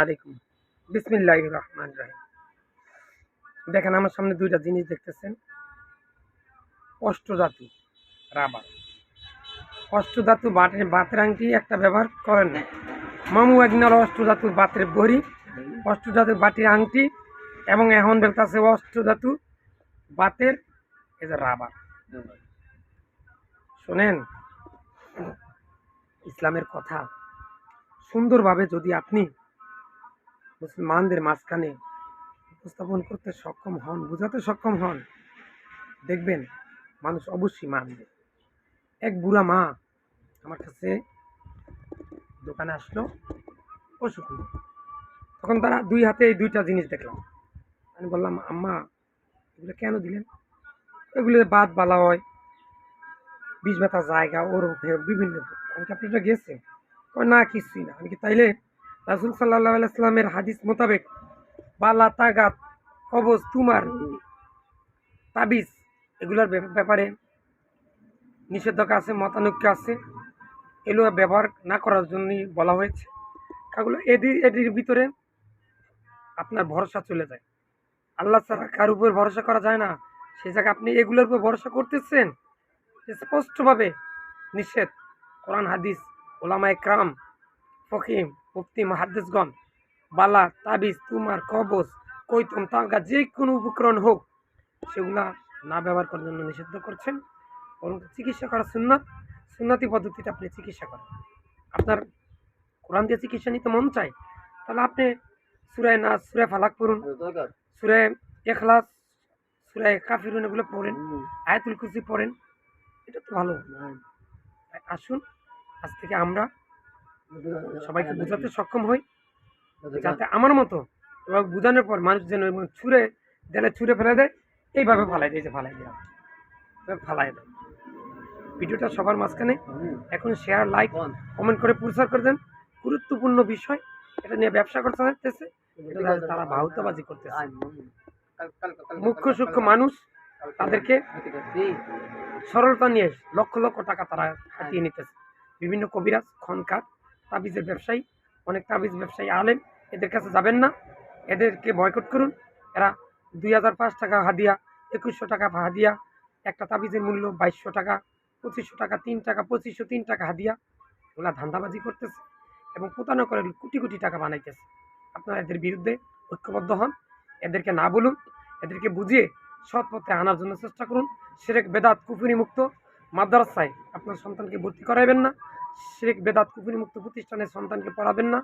আলাইকুম। বিসমিল্লাহ রহমান রাহিম। দেখেন আমার সামনে দুইটা জিনিস দেখতেছেন। অষ্টধাতু রাবার। অষ্টধাতু বাটের বাতের আংটি একটা ব্যবহার করেন না মামু একনার অষ্টধাতু বাতের বড়ি, অষ্টধাতু বাটির আংটি এবং এখন দেখতেছে অষ্টধাতু বাতের এই রাবার। শোনেন, ইসলামের কথা সুন্দরভাবে যদি আপনি মুসলমানদের মাঝখানে উপস্থাপন করতে সক্ষম হন, বোঝাতে সক্ষম হন, দেখবেন মানুষ অবশ্যই মানবে। এক বুড়া মা আমার কাছে দোকানে আসলো নিয়ে। তখন তারা দুই হাতে এই দুইটা জিনিস দেখলাম। আমি বললাম, আম্মা, এগুলো কেন দিলেন? এগুলো বাদ বালা হয়, বিষ ব্যথা জায়গা ওর বিভিন্ন আমি কি আপনারা গেছে না, কিছুই না। আমি কি তাইলে রাসুল সাল্লাহ আলাইসলামের হাদিস মোতাবেক বালা তাগাত কবজ, তুমার, তাবিজ, এগুলোর ব্যাপ- ব্যাপারে নিষেধাজ্ঞা আছে, মতানৈক্য আছে। এগুলো ব্যবহার না করার জন্যই বলা হয়েছে। কাগুলো এদের এটির ভিতরে আপনার ভরসা চলে যায়। আল্লাহ ছাড়া কার উপর ভরসা করা যায় না? সেই জায়গায় আপনি এগুলোর উপর ভরসা করতেছেন? স্পষ্টভাবে নিষেধ, কোরআন, হাদিস ওলামা একরাম ফকিম মুফতি মাহাদ্দিসগণ বালা তাবিজ তুমার কবজ কৈতম তাগা যে কোনো উপকরণ হোক সেগুলা না ব্যবহার করার জন্য নিষিদ্ধ করছেন। বরং চিকিৎসা করা সুন্নাত সুন্নাতি পদ্ধতিতে আপনি চিকিৎসা করেন। আপনার কোরআন দিয়ে চিকিৎসা নিতে মন চায় তাহলে আপনি সুরায় নাচ সুরায় ফালাক পড়ুন। সুরায় এখলাস সুরায় কাফিরুন এগুলো পড়েন আয়াতুল কুরসি পড়েন এটা তো ভালো। আসুন আজ থেকে আমরা সবাইকে বোঝাতে সক্ষম হই যাতে আমার মতো এবং বোঝানোর পর মানুষ যেন ছুঁড়ে দেলে ছুঁড়ে ফেলে দেয় এইভাবে ফালাই দিয়েছে ফালাই দেওয়া ফালাই দেয়। ভিডিওটা সবার মাঝখানে। এখন শেয়ার লাইক কমেন্ট করে প্রচার করে দেন। গুরুত্বপূর্ণ বিষয় এটা নিয়ে ব্যবসা করতে চাইতেছে তারা বাহুতাবাজি করতেছে। মুখ্য সূক্ষ্ম মানুষ তাদেরকে সরলতা নিয়ে লক্ষ লক্ষ টাকা তারা হাতিয়ে নিতেছে। বিভিন্ন কবিরাজ খনকার তাবিজের ব্যবসায়ী, অনেক তাবিজ ব্যবসায়ী আলেন এদের কাছে যাবেন না। এদেরকে বয়কট করুন। এরা দুই হাজার পাঁচ টাকা হাদিয়া, একুশশো টাকা হাদিয়া, একটা তাবিজের মূল্য বাইশশো টাকা, পঁচিশশো টাকা তিন টাকা, পঁচিশশো তিন টাকা হাদিয়া। ওগুলা ধান্দাবাজি করতেছে এবং প্রতারণা করে কোটি কোটি টাকা বানাইতেছে। আপনারা এদের বিরুদ্ধে ঐক্যবদ্ধ হন। এদেরকে না বলুন, এদেরকে বুঝিয়ে সৎ পথে আনার জন্য চেষ্টা করুন। সেরেক বেদাত, কুফুরি মুক্ত মাদ্রাসায় আপনার সন্তানকে ভর্তি করাবেন না। সেরেক বেদাত কুফুরি মুক্ত প্রতিষ্ঠানে সন্তানকে পড়াবেন না।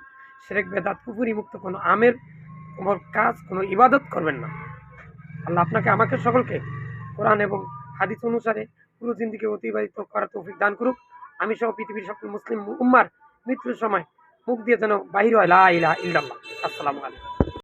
সেরেক বেদাত কুফুরি মুক্ত কোনো আমের কোনো কাজ, কোনো ইবাদত করবেন না। আল্লাহ আপনাকে, আমাকে সকলকে কোরআন এবং হাদিস অনুসারে পুরো জিন্দিকে অতিবাহিত করার তৌফিক দান করুক। আমি সহ পৃথিবীর সকল মুসলিম উম্মার মৃত্যুর সময় মুখ দিয়ে যেন বাহির হয়। লা ইলাহা ইল্লাল্লাহ। আসসালামু আলাইকুম।